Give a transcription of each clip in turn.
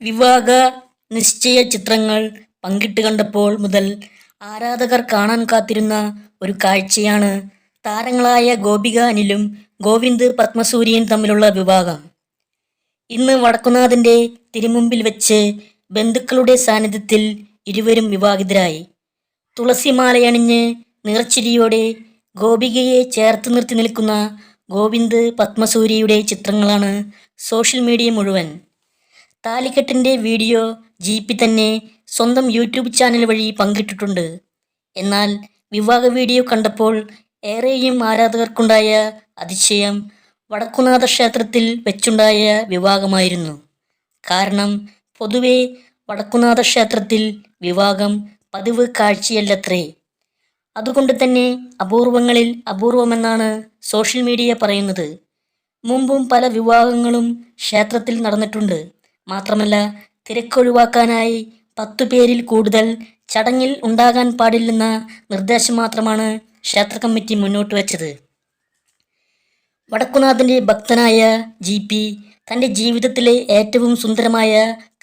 വിവാഹ നിശ്ചയ ചിത്രങ്ങൾ പങ്കിട്ട് കണ്ടപ്പോൾ മുതൽ ആരാധകർ കാണാൻ കാത്തിരുന്ന ഒരു കാഴ്ചയാണ് താരങ്ങളായ ഗോപിക അനിലും ഗോവിന്ദ് പത്മസൂര്യൻ തമ്മിലുള്ള വിവാഹം. ഇന്ന് വടക്കുനാഥന്റെ തിരുമുമ്പിൽ വെച്ച് ബന്ധുക്കളുടെ സാന്നിധ്യത്തിൽ ഇരുവരും വിവാഹിതരായി. തുളസിമാലയണിഞ്ഞ് നിറച്ചിരിയോടെ ഗോപികയെ ചേർത്ത് നിർത്തി നിൽക്കുന്ന ഗോവിന്ദ് പത്മസൂര്യയുടെ ചിത്രങ്ങളാണ് സോഷ്യൽ മീഡിയ മുഴുവൻ. താലിക്കെട്ടിന്റെ വീഡിയോ ജി പി തന്നെ സ്വന്തം യൂട്യൂബ് ചാനൽ വഴി പങ്കിട്ടിട്ടുണ്ട്. എന്നാൽ വിവാഹ വീഡിയോ കണ്ടപ്പോൾ ഏറെയും ആരാധകർക്കുണ്ടായ അതിശയം വടക്കുനാഥ ക്ഷേത്രത്തിൽ വെച്ചുണ്ടായ വിവാഹമായിരുന്നു. കാരണം പൊതുവെ വടക്കുനാഥ ക്ഷേത്രത്തിൽ വിവാഹം പതിവ് കാഴ്ചയല്ലത്രേ. അതുകൊണ്ട് തന്നെ അപൂർവങ്ങളിൽ അപൂർവമെന്നാണ് സോഷ്യൽ മീഡിയ പറയുന്നത്. മുമ്പും പല വിവാഹങ്ങളും ക്ഷേത്രത്തിൽ നടന്നിട്ടുണ്ട്. മാത്രമല്ല തിരക്കൊഴിവാക്കാനായി പത്തു പേരിൽ കൂടുതൽ ചടങ്ങിൽ ഉണ്ടാകാൻ പാടില്ലെന്ന നിർദ്ദേശം മാത്രമാണ് ക്ഷേത്ര കമ്മിറ്റി മുന്നോട്ട് വെച്ചത്. വടക്കുനാഥന്റെ ഭക്തനായ ജി പി തന്റെ ജീവിതത്തിലെ ഏറ്റവും സുന്ദരമായ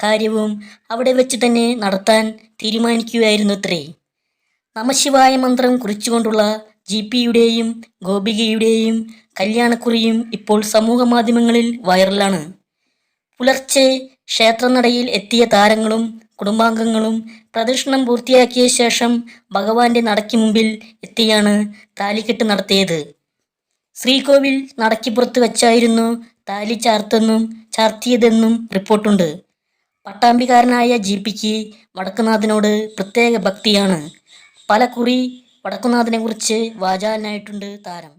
കാര്യവും അവിടെ വെച്ച് തന്നെ നടത്താൻ തീരുമാനിക്കുകയായിരുന്നു അത്രേ നമശിവായ മന്ത്രം കുറിച്ചുകൊണ്ടുള്ള ജി പിയുടെയും ഗോപികയുടെയും കല്യാണക്കുറിയും ഇപ്പോൾ സമൂഹ മാധ്യമങ്ങളിൽ വൈറലാണ്. പുലർച്ചെ ക്ഷേത്രനടയിൽ എത്തിയ താരങ്ങളും കുടുംബാംഗങ്ങളും പ്രദക്ഷിണം പൂർത്തിയാക്കിയ ശേഷം ഭഗവാന്റെ നടയ്ക്ക് മുമ്പിൽ എത്തിയാണ് താലിക്കെട്ട് നടത്തിയത്. ശ്രീകോവിൽ നടക്കിപ്പുറത്ത് വെച്ചായിരുന്നു താലി ചാർത്തെന്നും ചാർത്തിയതെന്നും റിപ്പോർട്ടുണ്ട്. പട്ടാമ്പിക്കാരനായ ജി പിക്ക് വടക്കുനാഥനോട് പ്രത്യേക ഭക്തിയാണ്. പല കുറി വടക്കുനാഥനെക്കുറിച്ച് വാചാലനായിട്ടുണ്ട് താരം.